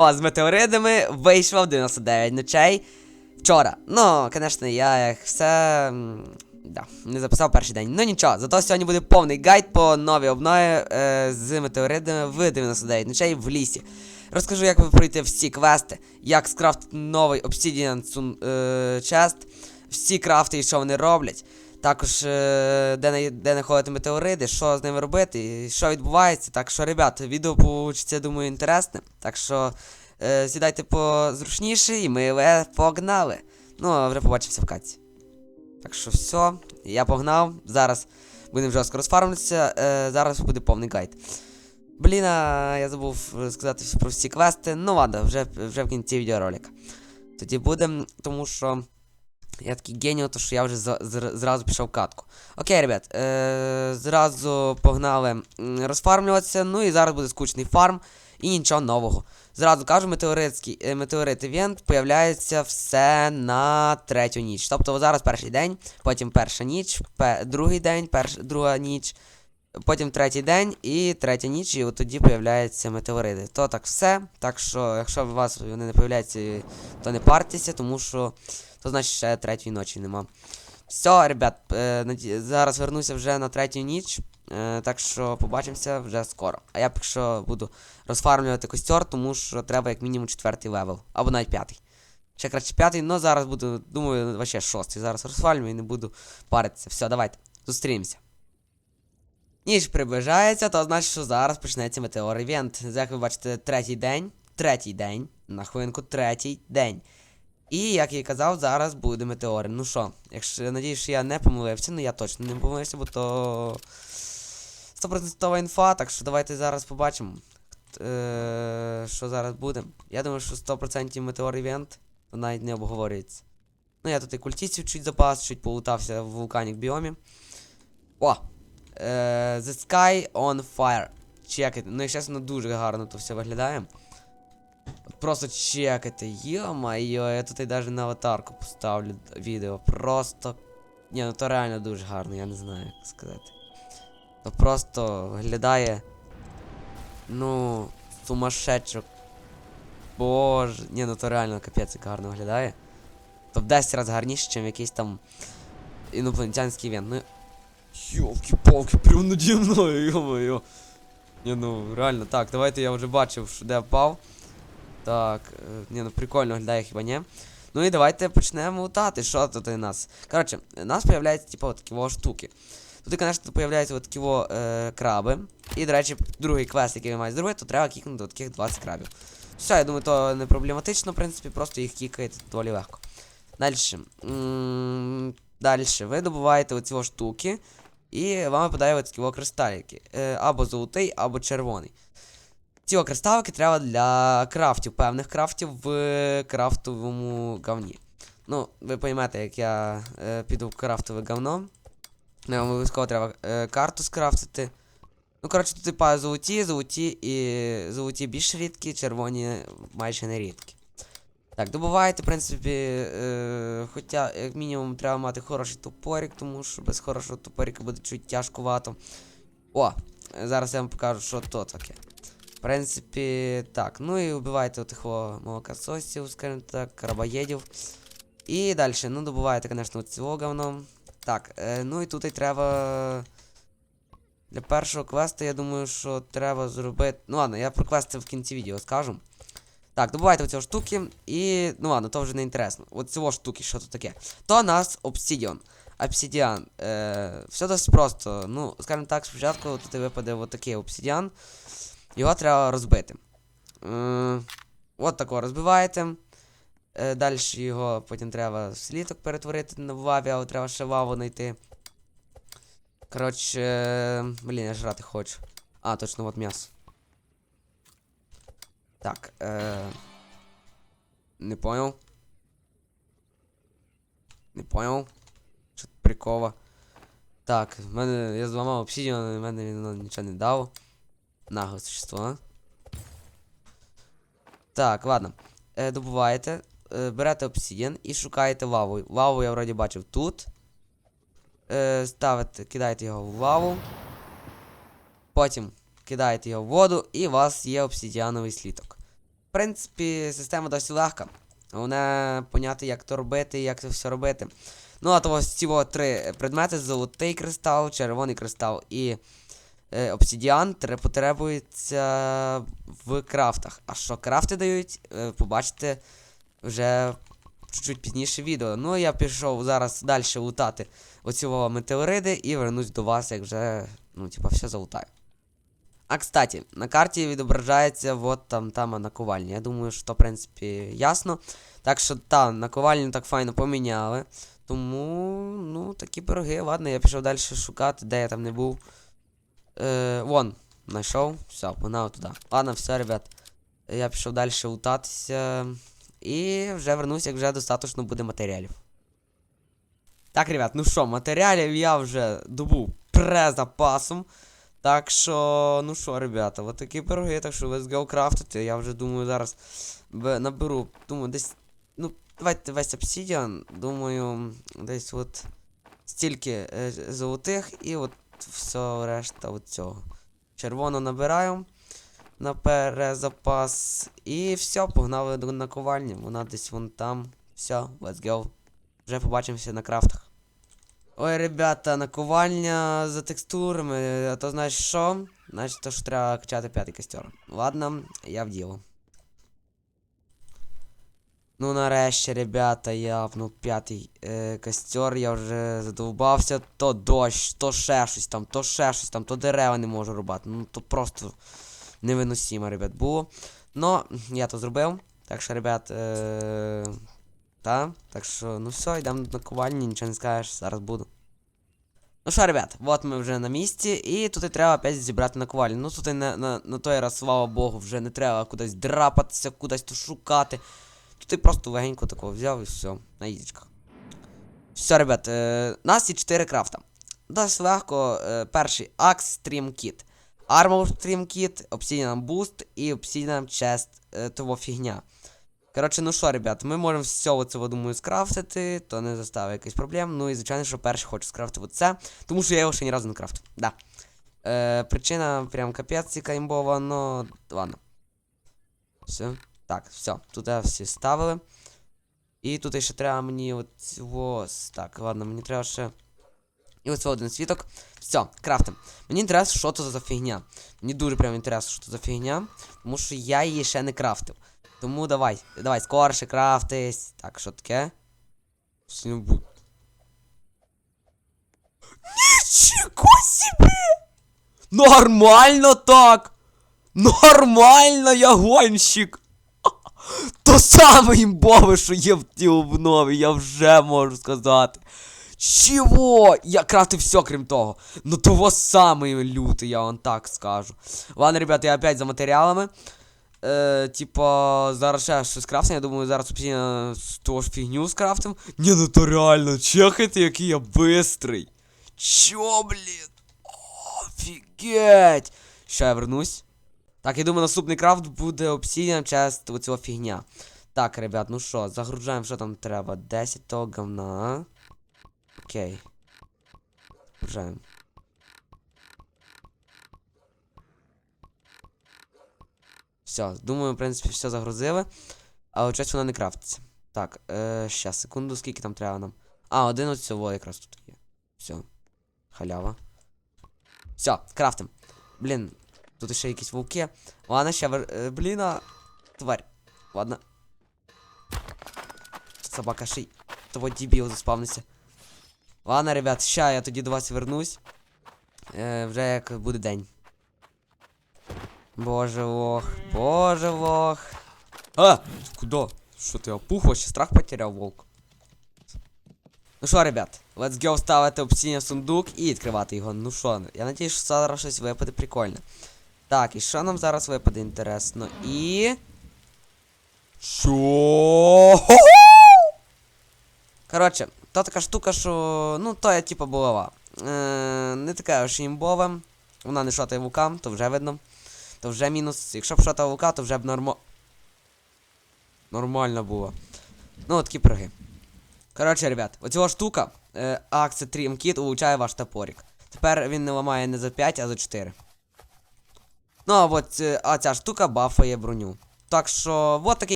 З метеоридами вийшло в 99 ночей. Вчора. Ну, звісно, я як все. Да, не записав перший день. Ну нічого, зато сьогодні буде повний гайд по новій обнові е, з метеоридами в 99 ночей в лісі. Розкажу, як ви пройти всі квести, як скрафтити новий Obsidian Sun, е, Chest, всі крафти і що вони роблять. Також е, де, де знаходити метеориди, що з ними робити, що відбувається. Так що, ребят, відео получиться, думаю, інтересне. Так що е, сідайте позручніше і ми погнали. Ну, а вже побачимося в каці. Так що все, я погнав. Зараз будемо жорстко розфармитися. Е, зараз буде повний гайд. Блін, я забув сказати про всі квести. Ну ладно, вже, вже в кінці відеоролика. Тоді будемо, тому що. Я такий геніо, то що я вже за, зр- зразу пішов катку. Окей, ребят, е, зразу погнали розфармлюватися. Ну і зараз буде скучний фарм і нічого нового. Зразу кажу, метеоритський е, метеорит івент появляється все на третю ніч. Тобто зараз перший день, потім перша ніч, пе, другий день, перш, друга ніч, потім третій день і третя ніч, і от тоді появляються метеорити. То так все. Так що, якщо у вас вони не появляються, то не партеся, тому що то значить ще третьої ночі нема. Все, ребят, е, зараз вернуся вже на третю ніч. Е, так що побачимося вже скоро. А я поки що буду розфармлювати костер, тому що треба як мінімум четвертий левел. Або навіть п'ятий. Ще краще п'ятий, але зараз буду, думаю, вообще шостий. Зараз розфармлю і не буду паритися. Все, давайте, зустрінемося. Ніч приближається, то значить, що зараз почнеться метеор івент. Як ви бачите, третій день. Третій день. На хвилинку, третій день. І, як я і казав, зараз буде метеори. Ну що, якщо надіюсь, що я не помилився, ну я точно не помилився, бо то 100% інфа, так що давайте зараз побачимо. Е, що зараз буде. Я думаю, що 100% метеор івент навіть не обговорюється. Ну, я тут і культістів чуть запас, чуть полутався в вулканік біомі. О! Е, the Sky on Fire. Чекайте. Ну, і чесно, дуже гарно то все виглядає. Просто чекайте, йо-майо, я тут і навіть на аватарку поставлю відео. Просто. Ні, ну то реально дуже гарно, я не знаю, як сказати. То просто виглядає. Ну, сумасшедшо. Боже. Ні, ну то реально капець як гарно виглядає. То в 10 разів гарніше, ніж якийсь там інопланетянський івент. Ну. Йолки-палки, прям наді мною, йо-моє. Ні, ну реально, так, давайте я вже бачив, де впав. Так, е, ні, ну прикольно виглядає хіба ні. Ну і давайте почнемо лутати, що тут у нас. Коротше, у нас появляються, типу, от такі штуки. Тут, звісно, появляються от такі е, краби. І, до речі, другий квест, який ви маєте зробити, то треба кікнути от таких 20 крабів. Все, я думаю, то не проблематично, в принципі, просто їх кікаєте доволі легко. Далі. Далі. Ви добуваєте оці штуки. І вам випадає от такі кристаліки. Е, або золотий, або червоний. Ці кристалики треба для крафтів, певних крафтів в крафтовому говні. Ну, ви поймете, як я е, піду в крафтове говно. Нам обов'язково треба е, карту скрафтити. Ну, коротше, тут типа золоті, золоті і золоті більш рідкі, червоні майже не рідкі. Так, добуваєте, в принципі, е, хоча, як мінімум, треба мати хороший топорик, тому що без хорошого топорика буде чуть тяжкувато. О, зараз я вам покажу, що то таке. Принципі, так. Ну і вбивайте отих молокососів, скажімо так, крабоєдів. І далі, ну, добуваєте, звісно, цього говно. Так, е, ну і тут і треба. Для першого квесту, я думаю, що треба зробити. Ну ладно, я про квести в кінці відео скажу. Так, добувайте оці штуки. І. Ну ладно, то вже не інтересно. От цього штуки, що тут таке. То у нас обсидіон. Обсидіан. Е, все досить просто. Ну, скажімо так, спочатку тут випаде от такий обсидіан. Його треба розбити. Е, от такого розбиваєте. Е, Далі його потім треба сліток перетворити на ваві, але треба ще ваву знайти. Коротше, е, блін, я жрати хочу. А, точно, от м'ясо. Так, е... Не понял. Не понял. Що прикова. Так, в мене. Я зламав обсидіан, в мене він ну, нічого не дав. Нагле существо. Так, ладно. Е, добуваєте, е, берете обсидіан і шукаєте лаву. Лаву я вроді бачив тут. Е, ставите, кидаєте його в лаву. Потім кидаєте його в воду, і у вас є обсидіановий сліток. В принципі, система досить легка. Головне поняти, як то робити, і як це все робити. Ну, а то ось ці три предмети: золотий кристал, червоний кристал і е, обсидіан тре- потребуються в крафтах. А що крафти дають, е, побачите вже чуть-чуть пізніше відео. Ну, я пішов зараз далі лутати оцього метеориди і вернусь до вас, як вже, ну, типа, все залутаю. А кстати, на карті відображається вот там там наковальня. Я думаю, що, в принципі, ясно. Так що там наковальню так файно поміняли. Тому, ну, такі пироги. Ладно, я пішов далі шукати, де я там не був. Е, вон, знайшов. Все, погнав туди. Ладно, все, ребят. Я пішов далі лутатися. І вже вернусь, як вже достатньо буде матеріалів. Так, ребят, ну що, матеріалів я вже добув презапасом. Так що, ну що, ребята, от такі пироги, так що let's go крафтити. Я вже думаю, зараз наберу, думаю, десь. Ну, давайте весь обсидіан. Думаю, десь от стільки е, золотих і от все решта от цього. Червоно набираю на перезапас. І все, погнали до наковальні. Вона десь вон там. Все, let's go. Вже побачимося на крафтах. Ой, ребята, наковальня за текстурами, а то знаєш що? Значить, то що треба качати п'ятий костер. Ладно, я в діло. Ну нарешті, ребята, я ну п'ятий е, костер, я вже задовбався, то дощ, то ще щось там, то ще щось там, то дерева не можу рубати. Ну то просто невиносимо, ребят, було. Но я то зробив. Так що, ребят, е, та, так що, ну все, йдемо до наковальні, нічого не скажеш, зараз буду. Ну що, ребят, от ми вже на місці, і тут і треба опять зібрати наковальню. Ну тут і на, на, на той раз, слава Богу, вже не треба кудись драпатися, кудись то шукати. І просто легенько такого взяв і все, на ізічках. Все, ребят, е, нас є 4 крафта. Досить легко. Е, перший Axe Stream Kit. Armor Stream Kit, Obsidian Boost і Obsidian Chest е, того фігня. Коротше, ну що, ребят, ми можемо все це, думаю, скрафтити, то не заставить якихось проблем. Ну і звичайно, що перший хочу скрафтити це, тому що я його ще ні разу не крафтив. Да. Е, причина прям капець яка імбова, но ладно. Все. Так, все, туди всі ставили. І тут ще треба мені от ось. Так, ладно, мені треба ще. І ось один світок. Все, крафтим. Мені інтересно, що це за фігня. Мені дуже прям інтересно, що це за фігня. Тому що я її ще не крафтив. Тому давай, давай, скорше крафтись. Так, що таке? Буде. Нічого собі! Нормально так! Нормально, я гонщик! То саме імбове, що є в тій обнові, я вже можу сказати. Чого? Я крафтив все, крім того. Ну того саме лютий, я вам так скажу. Ладно, ребята, я опять за матеріалами. Е, типа, зараз ще щось крафтим, я думаю, зараз постійно того ж фігню скрафтим. Ні, ну то реально, чекайте, який я бистрий. Чо, блін? Офігеть! Ще я вернусь. Так, я думаю, наступний крафт буде обсідіан через оцього фігня. Так, ребят, ну що, загружаємо, що там треба. 10 того говна. Окей. Загружаємо. Все, думаю, в принципі, все загрузили. Але щось вона не крафтиться. Так, е, секунду, скільки там треба нам. А, один от цього якраз тут є. Все. Халява. Все, крафтим. Блін, тут ще якісь вовки. Ладно, ще вер... е, блін. Тварь. Ладно. Собака ший. Того дебіл заспавнився. Ладно, ребят, ща я тоді до вас вернусь. Е, вже як буде день. Боже лох, боже лох. А! Куда? Що ти опух, вообще страх потеряв волк. Ну що, ребят, let's go ставити опційний в сундук і відкривати його. Ну що, я надіюсь, що зараз щось випаде прикольне. Так, і що нам зараз випаде інтересно? І. Що? Коротше, то така штука, що. Ну, то я типа булава. Е, не така ж імбова. Вона не шотає вулкан, то вже видно. То вже мінус. Якщо б шотав вулкан, то вже б нормо. Нормально було. Ну, такі пироги. Коротше, ребят, оцього штука, е, акція Trim Kit улучшає ваш топорик. Тепер він не ламає не за 5, а за 4. Ну, а от е, а ця штука бафає броню. Так що, от такий